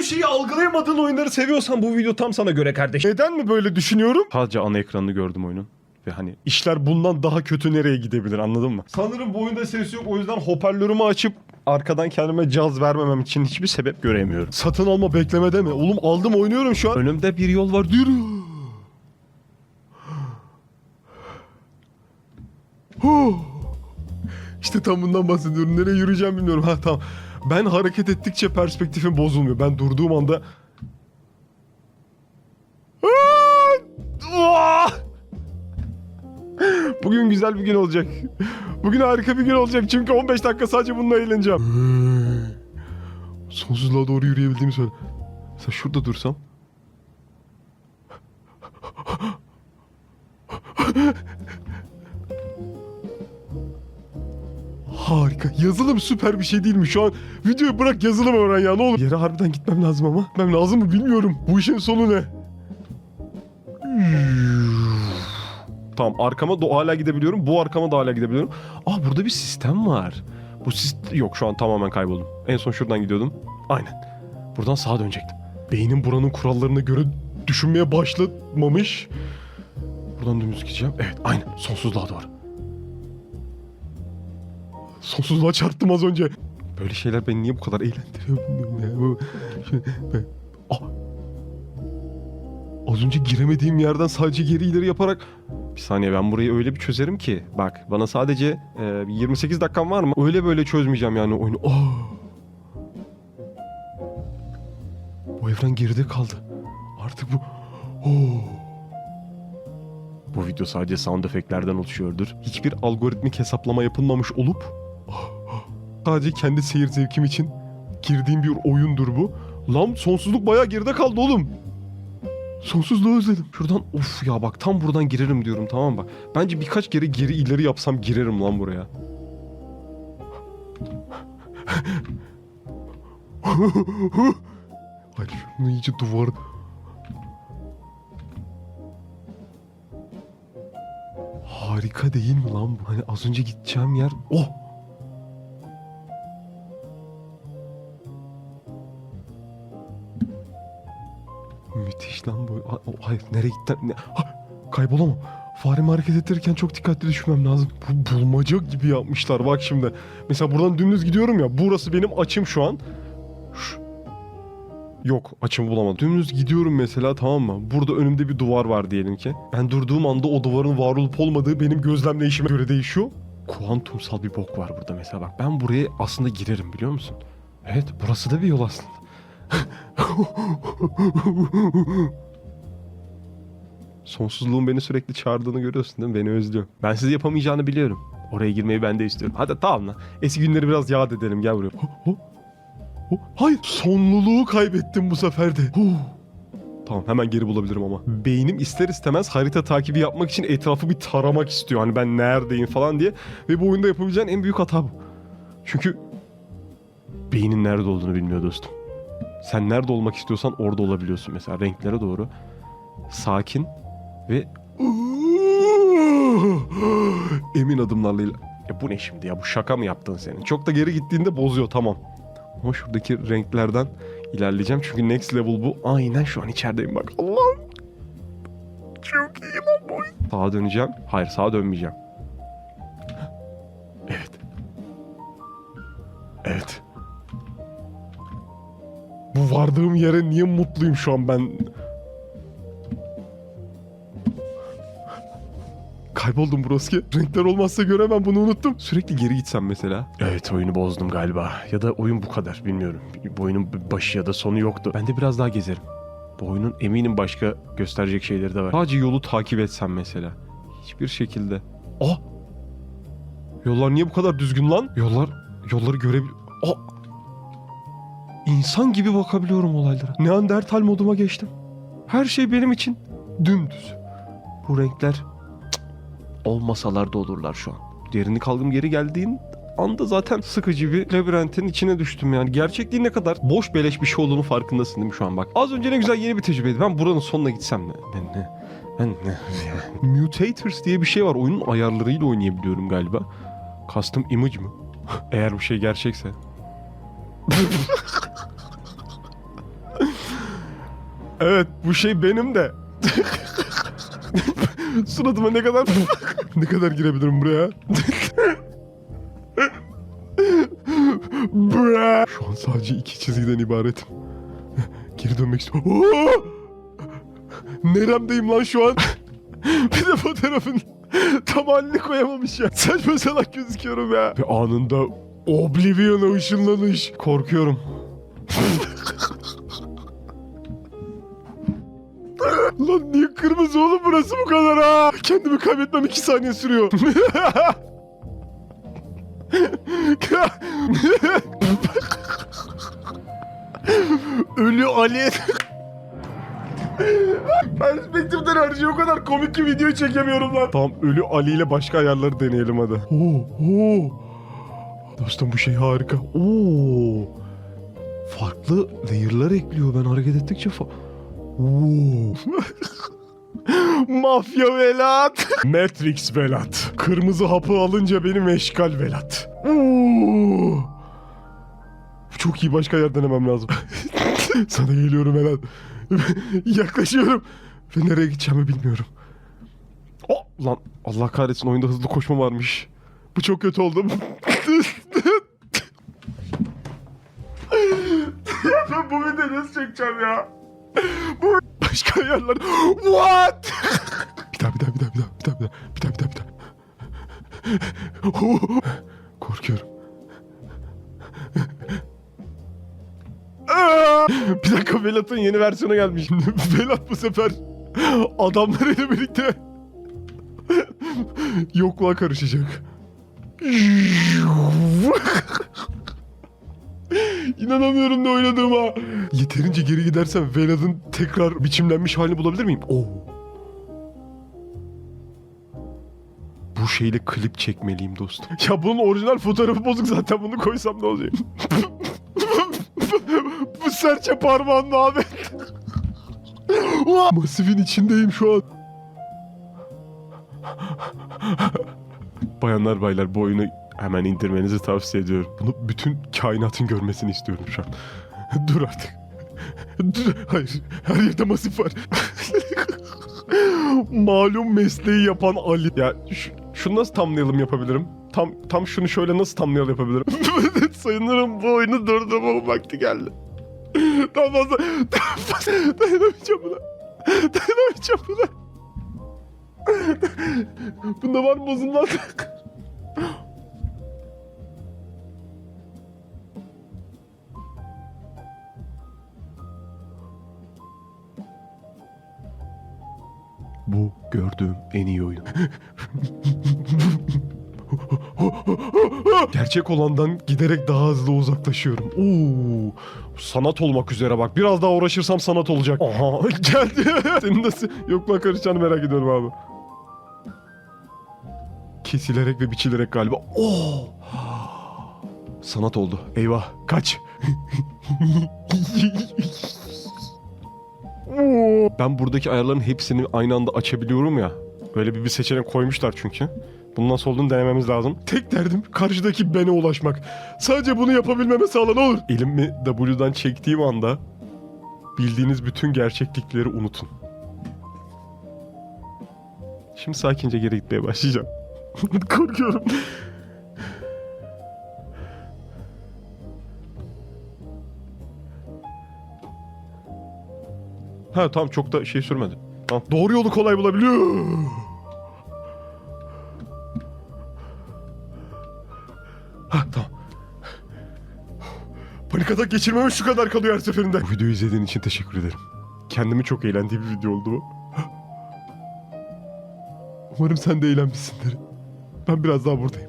Hiçbir şeyi algılayamadığın oyunları seviyorsan bu video tam sana göre kardeş. Neden mi böyle düşünüyorum? Sadece ana ekranını gördüm oyunun. Ve hani işler bundan daha kötü nereye gidebilir anladın mı? Sanırım bu oyunda ses yok o yüzden hoparlörümü açıp arkadan kendime caz vermemem için hiçbir sebep göremiyorum. Satın alma beklemede mi? Oğlum aldım oynuyorum şu an. Önümde bir yol var. Huh. İşte tam bundan bahsediyorum. Nereye yürüyeceğim bilmiyorum. Ha tamam. Ben hareket ettikçe perspektifim bozulmuyor. Ben durduğum anda... Bugün güzel bir gün olacak. Bugün harika bir gün olacak çünkü 15 dakika sadece bununla eğleneceğim. Sonsuzluğa doğru yürüyebildiğimi söyle. Mesela şurada dursam. Harika. Yazılım süper bir şey değil mi? Şu an videoyu bırak yazılım öğren ya ne olur. Yere harbiden gitmem lazım ama. Gitmem lazım mı bilmiyorum. Bu işin sonu ne? Tamam arkama do hala gidebiliyorum. Bu arkama da hala gidebiliyorum. Aa burada bir sistem var. Bu sistem... Yok şu an tamamen kayboldum. En son şuradan gidiyordum. Aynen. Buradan sağa dönecektim. Beynim buranın kurallarına göre düşünmeye başlamamış. Buradan dümdüz gideceğim. Evet aynen. Sonsuzluğa doğru. Sonsuzluğa çarptım az önce. Böyle şeyler beni niye bu kadar eğlendiriyor bilmiyorum ya. Bu- Şu- ben- Ah! Az önce giremediğim yerden sadece geri ileri yaparak... Bir saniye ben burayı öyle bir çözerim ki. Bak bana sadece e, bir 28 dakikam var mı? Öyle böyle çözmeyeceğim yani oyunu. Ah! Bu evren geride kaldı. Artık bu... Oh! Bu video sadece sound efektlerden oluşuyordur. Hiçbir algoritmik hesaplama yapılmamış olup sadece kendi seyir zevkim için girdiğim bir oyundur bu. Lan sonsuzluk bayağı geride kaldı oğlum. Sonsuzluğu özledim. Şuradan of ya bak tam buradan girerim diyorum tamam bak. Bence birkaç kere geri ileri yapsam girerim lan buraya. Hayır şunu iyice duvar... Harika değil mi lan bu? Hani az önce gideceğim yer... Oh! Müthiş lan bu. Hayır nereye gitti? Ne? Kaybolamam. Faremi hareket ettirirken çok dikkatli düşünmem lazım. Bu bulmaca gibi yapmışlar bak şimdi. Mesela buradan dümdüz gidiyorum ya. Burası benim açım şu an. Yok açımı bulamadım. Dümdüz gidiyorum mesela tamam mı? Burada önümde bir duvar var diyelim ki. Ben durduğum anda o duvarın var olup olmadığı benim gözlemleyişime göre değişiyor. Kuantumsal bir bok var burada mesela bak. Ben buraya aslında girerim biliyor musun? Evet burası da bir yol aslında. Sonsuzluğun beni sürekli çağırdığını görüyorsun değil mi? Beni özlüyor. Ben sizi yapamayacağını biliyorum. Oraya girmeyi ben de istiyorum. Hadi tamam lan. Eski günleri biraz yad edelim. Gel buraya. Hayır. Sonluluğu kaybettim bu sefer de. Tamam hemen geri bulabilirim ama. Beynim ister istemez harita takibi yapmak için etrafı bir taramak istiyor. Hani ben neredeyim falan diye. Ve bu oyunda yapabileceğin en büyük hata bu. Çünkü beynin nerede olduğunu bilmiyor dostum. Sen nerede olmak istiyorsan orada olabiliyorsun. Mesela renklere doğru sakin ve emin adımlarla Ya bu ne şimdi ya bu şaka mı yaptın senin? Çok da geri gittiğinde bozuyor tamam. Ama şuradaki renklerden ilerleyeceğim çünkü next level bu. Aynen şu an içerideyim bak. Allah'ım. Çok iyi lan bu. Sağa döneceğim. Hayır sağa dönmeyeceğim. Vardığım yere niye mutluyum şu an ben? Kayboldum Broski. Renkler olmazsa göremem bunu unuttum. Sürekli geri gitsem mesela. Evet oyunu bozdum galiba. Ya da oyun bu kadar bilmiyorum. Bu oyunun başı ya da sonu yoktu. Ben de biraz daha gezerim. Bu oyunun eminim başka gösterecek şeyleri de var. Sadece yolu takip etsem mesela. Hiçbir şekilde. Aa! Yollar niye bu kadar düzgün lan? Yollar, yolları görebil... Aa! İnsan gibi bakabiliyorum olaylara. Neandertal moduma geçtim. Her şey benim için dümdüz. Bu renkler cık, olmasalar da olurlar şu an. Derinlik algım geri geldiğin anda zaten sıkıcı bir labirentin içine düştüm yani. Gerçekliğin ne kadar boş beleş bir şey olduğunu farkındasın değil mi şu an bak. Az önce ne güzel yeni bir tecrübeydi. Ben buranın sonuna gitsem ne? Ben ne? Ben ne? Mutators diye bir şey var. Oyunun ayarlarıyla oynayabiliyorum galiba. Custom image mı? Eğer bu şey gerçekse. Evet bu şey benim de. Suratıma ne kadar ne kadar girebilirim buraya? Bra. Şu an sadece iki çizgiden ibaretim. Geri dönmek istiyorum. Oo! Neremdeyim lan şu an? bir de fotoğrafın tam halini koyamamış ya. Saçma salak gözüküyorum ya. Ve anında Oblivion'a ışınlanış. Korkuyorum. Lan niye kırmızı oğlum burası bu kadar ha? Kendimi kaybetmem iki saniye sürüyor. Ölü Ali. Perspektiften her şey o kadar komik ki video çekemiyorum lan. Tamam ölü Ali ile başka ayarları deneyelim hadi. Oo, oo. Dostum bu şey harika. Oo. Farklı layer'lar ekliyor ben hareket ettikçe fa... Mafya velat. Matrix velat. Kırmızı hapı alınca benim eşkal velat. Oo. Çok iyi başka yer denemem lazım. Sana geliyorum velat. Yaklaşıyorum. Ve nereye gideceğimi bilmiyorum. Oh, lan Allah kahretsin oyunda hızlı koşma varmış. Bu çok kötü oldu. ben bu videoyu nasıl çekeceğim ya? Bu başka yerler. What? bir daha bir daha bir daha bir daha bir daha bir daha bir daha bir daha bir daha. Oh, Korkuyorum. Bir dakika Velat'ın yeni versiyonu gelmiş. Velat bu sefer adamlarıyla birlikte yokluğa karışacak. İnanamıyorum ne oynadığıma. Yeterince geri gidersem Velad'ın tekrar biçimlenmiş halini bulabilir miyim? Oo. Bu şeyle klip çekmeliyim dostum. Ya bunun orijinal fotoğrafı bozuk zaten bunu koysam ne olacak? Bu serçe parmağın abi. Masifin içindeyim şu an. Bayanlar baylar bu oyunu hemen indirmenizi tavsiye ediyorum. Bunu bütün kainatın görmesini istiyorum şu an. Dur artık. Dur. Hayır. Her yerde masif var. Malum mesleği yapan Ali. Ya şunu nasıl thumbnail'ım yapabilirim? Tam tam şunu şöyle nasıl thumbnail yapabilirim? Sayınırım bu oyunu durdurma vakti geldi. Daha fazla, daha fazla dayanamayacağım buna. Dayanamayacağım buna. Bunda var bozulmaz? Bu gördüğüm en iyi oyun. Gerçek olandan giderek daha hızlı uzaklaşıyorum. Oo, sanat olmak üzere bak. Biraz daha uğraşırsam sanat olacak. Aha geldi. Senin nasıl yokla karışacağını merak ediyorum abi. Kesilerek ve biçilerek galiba. Oo. Sanat oldu. Eyvah. Kaç. Oo. Ben buradaki ayarların hepsini aynı anda açabiliyorum ya. Öyle bir, bir seçenek koymuşlar çünkü. Bunun nasıl olduğunu denememiz lazım. Tek derdim karşıdaki bene ulaşmak. Sadece bunu yapabilmeme sağla ne olur. Elimi W'dan çektiğim anda bildiğiniz bütün gerçeklikleri unutun. Şimdi sakince geri gitmeye başlayacağım. Korkuyorum. Ha tamam çok da şey sürmedi. Tamam. Doğru yolu kolay bulabiliyor. Ha tamam. Panik atak geçirmeme şu kadar kalıyor her seferinde. Bu videoyu izlediğin için teşekkür ederim. Kendimi çok eğlendiğim bir video oldu bu. Umarım sen de eğlenmişsindir. Ben biraz daha buradayım.